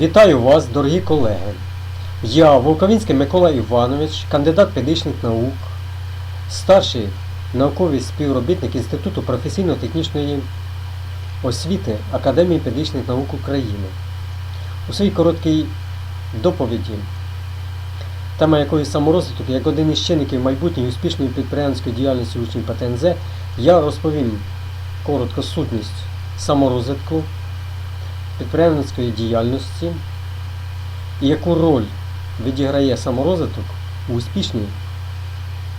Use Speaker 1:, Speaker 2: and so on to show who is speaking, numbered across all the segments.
Speaker 1: Вітаю вас, дорогі колеги. Я Волковінський Микола Іванович, кандидат педагогічних наук, старший науковий співробітник Інституту професійно-технічної освіти Академії педагогічних наук України. У своїй короткій доповіді, тема якої саморозвиток як один із чинників майбутньої успішної підприємницької діяльності учнів ПТНЗ, я розповім коротко сутність саморозвитку підприємницької діяльності і яку роль відіграє саморозвиток у успішній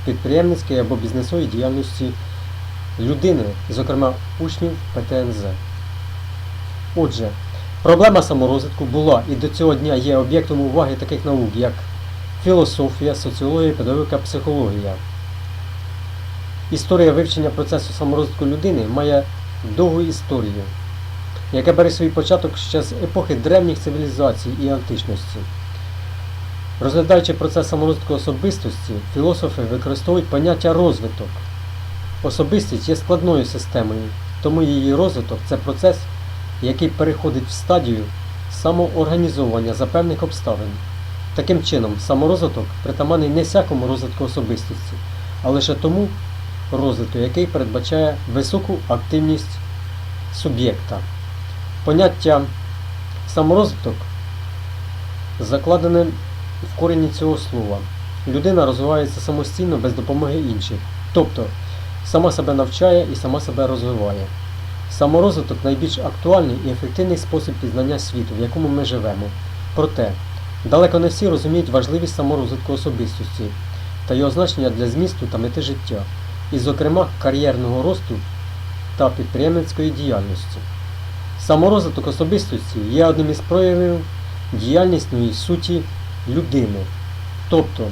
Speaker 1: підприємницькій або бізнесовій діяльності людини, зокрема учнів ПТНЗ. Отже, проблема саморозвитку була і до цього дня є об'єктом уваги таких наук, як філософія, соціологія, педагогіка, психологія. Історія вивчення процесу саморозвитку людини має довгу історію яке бере свій початок ще з епохи древніх цивілізацій і античності. Розглядаючи процес саморозвитку особистості, філософи використовують поняття розвиток. Особистість є складною системою, тому її розвиток це процес, який переходить в стадію самоорганізовування за певних обставин. Таким чином, саморозвиток притаманний не всякому розвитку особистості, а лише тому розвитку, який передбачає високу активність суб'єкта. Поняття саморозвиток закладене в корені цього слова. Людина розвивається самостійно без допомоги інших, тобто сама себе навчає і сама себе розвиває. Саморозвиток найбільш актуальний і ефективний спосіб пізнання світу, в якому ми живемо. Проте, далеко не всі розуміють важливість саморозвитку особистості та його значення для змісту та мети життя, і, зокрема, кар'єрного росту та підприємницької діяльності. Саморозвиток особистості є одним із проявів діяльнісної суті людини. Тобто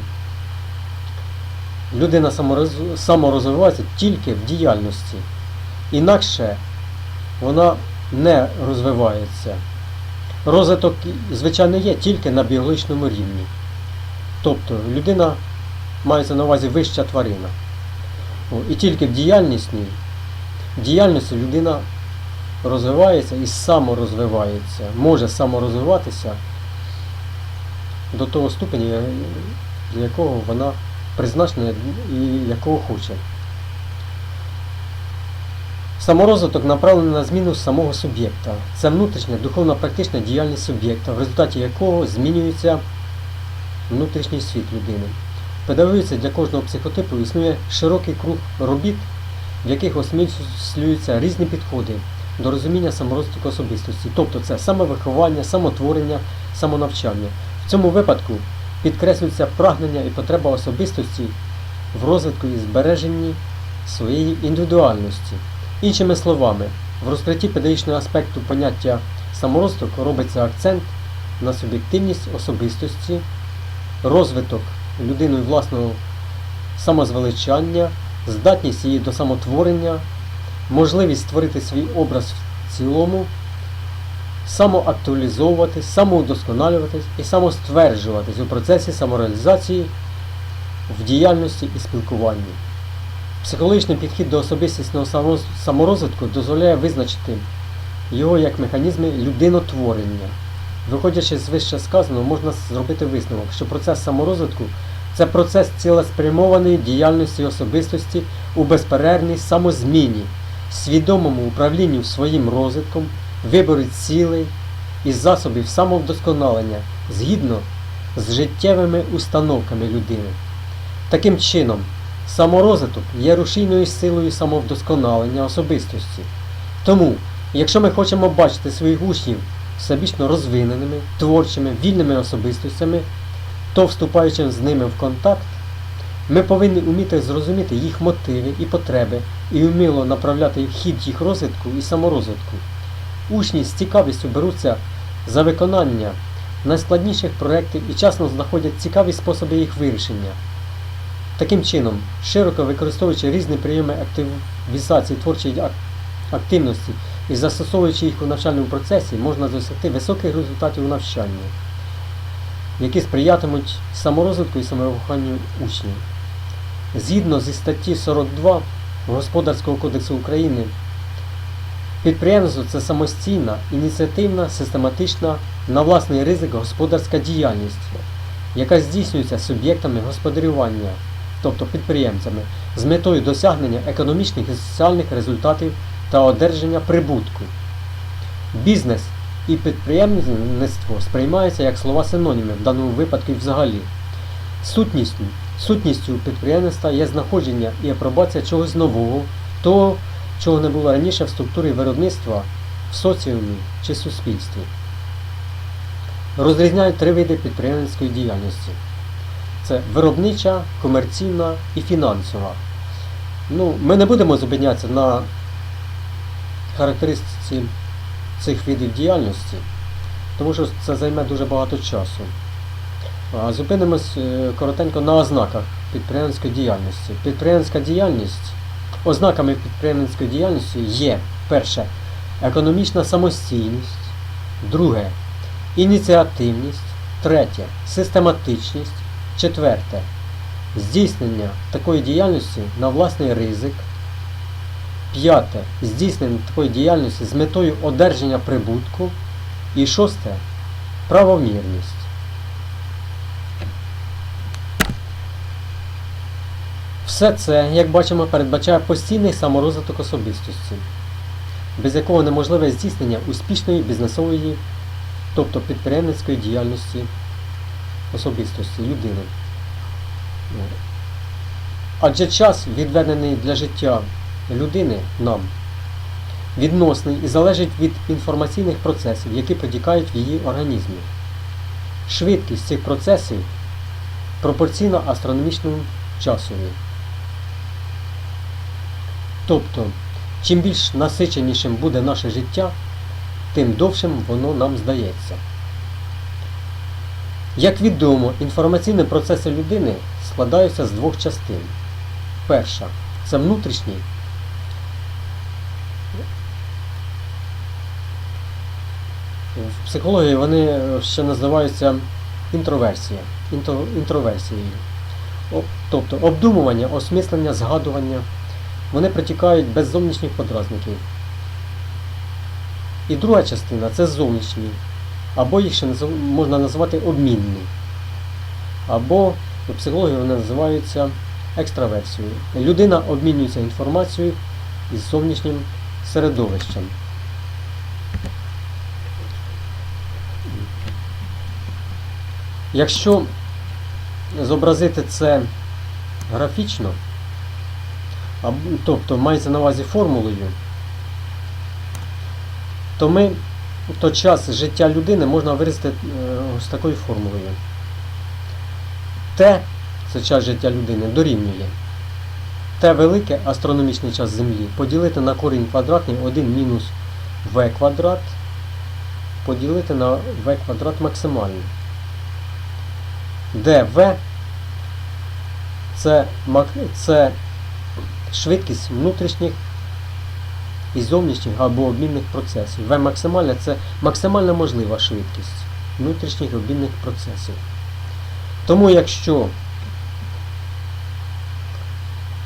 Speaker 1: людина самороз- саморозвивається тільки в діяльності. Інакше вона не розвивається. Розвиток, звичайно, є тільки на біологічному рівні. Тобто людина мається на увазі вища тварина. І тільки в діяльнісній діяльності людина розвивається і саморозвивається, може саморозвиватися до того ступеня, для якого вона призначена і якого хоче. Саморозвиток направлений на зміну самого суб'єкта. Це внутрішня духовно-практична діяльність суб'єкта, в результаті якого змінюється внутрішній світ людини. Педагогіці для кожного психотипу існує широкий круг робіт, в яких осмислюються різні підходи до розуміння саморозвитку особистості, тобто це самовиховання, самотворення, самонавчання. В цьому випадку підкреслюється прагнення і потреба особистості в розвитку і збереженні своєї індивідуальності. Іншими словами, в розкритті педагогічного аспекту поняття саморозвиток робиться акцент на суб'єктивність особистості, розвиток людиною власного самозвеличання, здатність її до самотворення, можливість створити свій образ в цілому, самоактуалізовуватись, самоудосконалюватись і самостверджуватись у процесі самореалізації в діяльності і спілкуванні. Психологічний підхід до особистісного саморозвитку дозволяє визначити його як механізми людинотворення. Виходячи з вище сказаного, можна зробити висновок, що процес саморозвитку це процес цілеспрямованої діяльності особистості у безперервній самозміні, свідомому управлінню своїм розвитком, виборі цілей і засобів самовдосконалення згідно з життєвими установками людини. Таким чином, саморозвиток є рушійною силою самовдосконалення особистості. Тому, якщо ми хочемо бачити своїх учнів всебічно розвиненими, творчими, вільними особистостями, то вступаючи з ними в контакт, ми повинні вміти зрозуміти їх мотиви і потреби і вміло направляти хід їх розвитку і саморозвитку. Учні з цікавістю беруться за виконання найскладніших проєктів і часно знаходять цікаві способи їх вирішення. Таким чином, широко використовуючи різні прийоми активізації творчої активності і застосовуючи їх у навчальному процесі, можна досягти високих результатів у навчанні, які сприятимуть саморозвитку і самовихованню учнів. Згідно зі статті 42 Господарського кодексу України Підприємство це самостійна, ініціативна, систематична, на власний ризик господарська діяльність, яка здійснюється суб'єктами господарювання, тобто підприємцями, з метою досягнення економічних і соціальних результатів та одержання прибутку. Бізнес і підприємництво сприймаються як слова синоніми в даному випадку і взагалі. Сутністю, сутністю підприємництва є знаходження і апробація чогось нового, того, чого не було раніше в структурі виробництва, в соціумі чи суспільстві. Розрізняють три види підприємницької діяльності. Це виробнича, комерційна і фінансова. Ну, ми не будемо зупинятися на характеристиці цих видів діяльності, тому що це займе дуже багато часу. Зупинимось е, коротенько на ознаках підприємницької діяльності. Підприємницька діяльність, ознаками підприємницької діяльності є перше економічна самостійність, друге ініціативність, третє систематичність, четверте здійснення такої діяльності на власний ризик. П'яте здійснення такої діяльності з метою одержання прибутку. І шосте правомірність. Все це, як бачимо, передбачає постійний саморозвиток особистості, без якого неможливе здійснення успішної бізнесової, тобто підприємницької діяльності особистості людини. Адже час, відведений для життя людини нам, відносний і залежить від інформаційних процесів, які протікають в її організмі. Швидкість цих процесів пропорційна астрономічному часові. Тобто, чим більш насиченішим буде наше життя, тим довшим воно нам здається. Як відомо, інформаційні процеси людини складаються з двох частин. Перша це внутрішній. В психології вони ще називаються інтроверсія, інтро, інтроверсією. Тобто обдумування, осмислення, згадування. Вони протікають без зовнішніх подразників. І друга частина це зовнішні. Або їх ще можна назвати обмінні. Або в психології вони називаються екстраверсією. Людина обмінюється інформацією із зовнішнім середовищем. Якщо зобразити це графічно, тобто мається на увазі формулою, то ми то час життя людини можна виразити е, з такою формулою. Т, це час життя людини, дорівнює. Т велике астрономічний час Землі поділити на корінь квадратний 1 мінус В квадрат, поділити на В квадрат максимальний. Де В це, це швидкість внутрішніх і зовнішніх або обмінних процесів. В максимальна це максимально можлива швидкість внутрішніх обмінних процесів. Тому якщо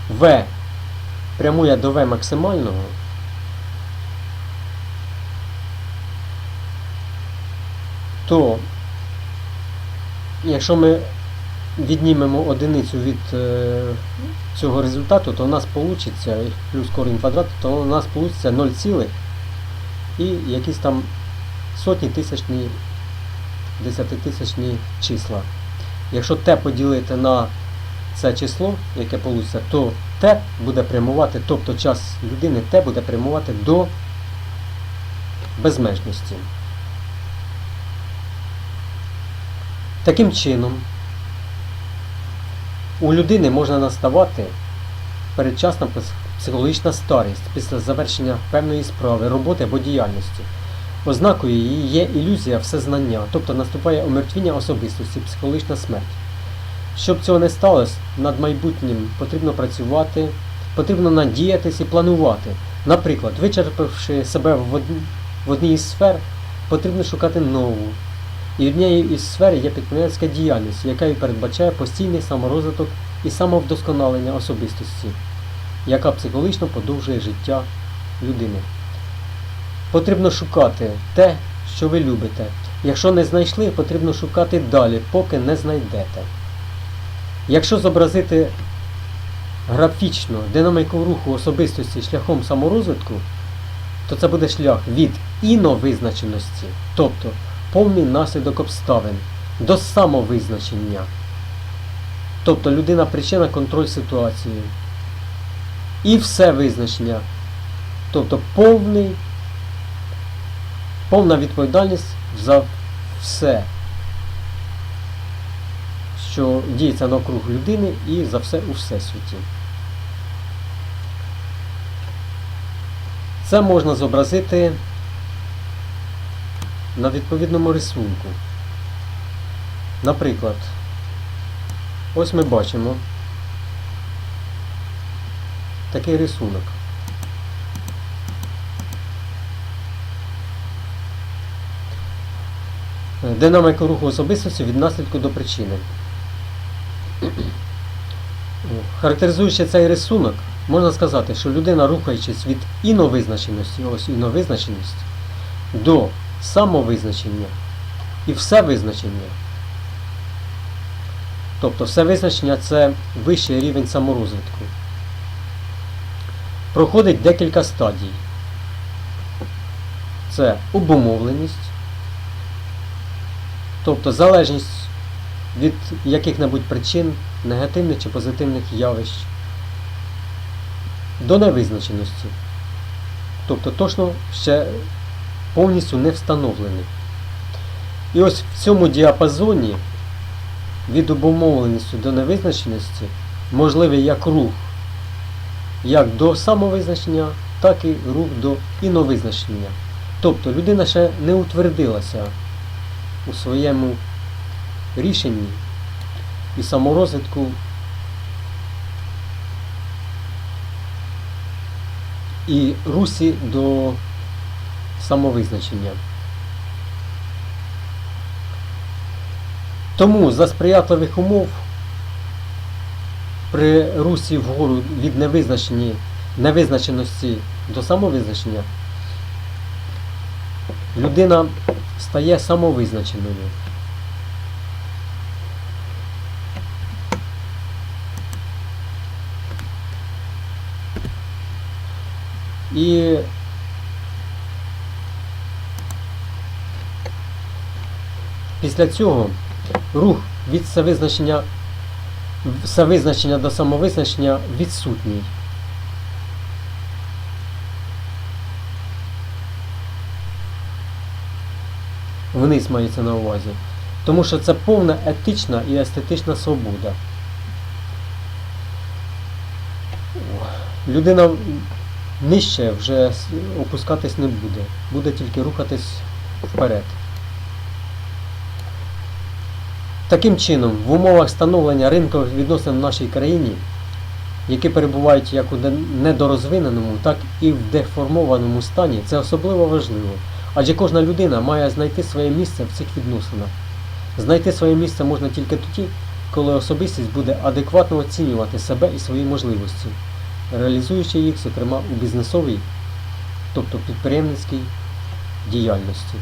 Speaker 1: В прямує до В максимального, то якщо ми віднімемо одиницю від е, цього результату, то у нас вийде, плюс корінь квадрату, то у нас вийде 0, цілих і якісь там сотні тисячні, десятитисячні числа. Якщо t поділити на це число, яке вийде, то t буде прямувати, тобто час людини t буде прямувати до безмежності. Таким чином, у людини можна наставати передчасна психологічна старість після завершення певної справи, роботи або діяльності. Ознакою її є ілюзія всезнання, тобто наступає омертвіння особистості, психологічна смерть. Щоб цього не сталося, над майбутнім потрібно працювати, потрібно надіятись і планувати. Наприклад, вичерпавши себе в одній із сфер, потрібно шукати нову. І однією із сфер є підприємницька діяльність, яка і передбачає постійний саморозвиток і самовдосконалення особистості, яка психологічно подовжує життя людини. потрібно шукати те, що ви любите. Якщо не знайшли, потрібно шукати далі, поки не знайдете. Якщо зобразити графічно динаміку руху особистості шляхом саморозвитку, то це буде шлях від іновизначеності, тобто повний наслідок обставин, до самовизначення. Тобто людина причина контроль ситуації. І все визначення. Тобто повний, повна відповідальність за все, що діється навкруг людини і за все у всесвіті. Це можна зобразити на відповідному рисунку. Наприклад, ось ми бачимо такий рисунок. Динаміка руху особистості від наслідку до причини. Характеризуючи цей рисунок, можна сказати, що людина, рухаючись від іновизначеності, ось іновизначеність, до самовизначення і все визначення. Тобто все визначення це вищий рівень саморозвитку. Проходить декілька стадій. Це обумовленість, тобто залежність від яких-небудь причин, негативних чи позитивних явищ, до невизначеності. Тобто точно ще повністю не встановлений. І ось в цьому діапазоні від обумовленості до невизначеності можливий як рух як до самовизначення, так і рух до іновизначення. Тобто людина ще не утвердилася у своєму рішенні і саморозвитку і русі до самовизначення. Тому за сприятливих умов при русі вгору від невизначеності до самовизначення людина стає самовизначеною. І після цього рух від всевизначення всевизначення до самовизначення відсутній. Вниз мається на увазі. Тому що це повна етична і естетична свобода. Людина нижче вже опускатись не буде. Буде тільки рухатись вперед. Таким чином, в умовах становлення ринкових відносин в нашій країні, які перебувають як у недорозвиненому, так і в деформованому стані, це особливо важливо. Адже кожна людина має знайти своє місце в цих відносинах. Знайти своє місце можна тільки тоді, коли особистість буде адекватно оцінювати себе і свої можливості, реалізуючи їх, зокрема, у бізнесовій, тобто підприємницькій діяльності.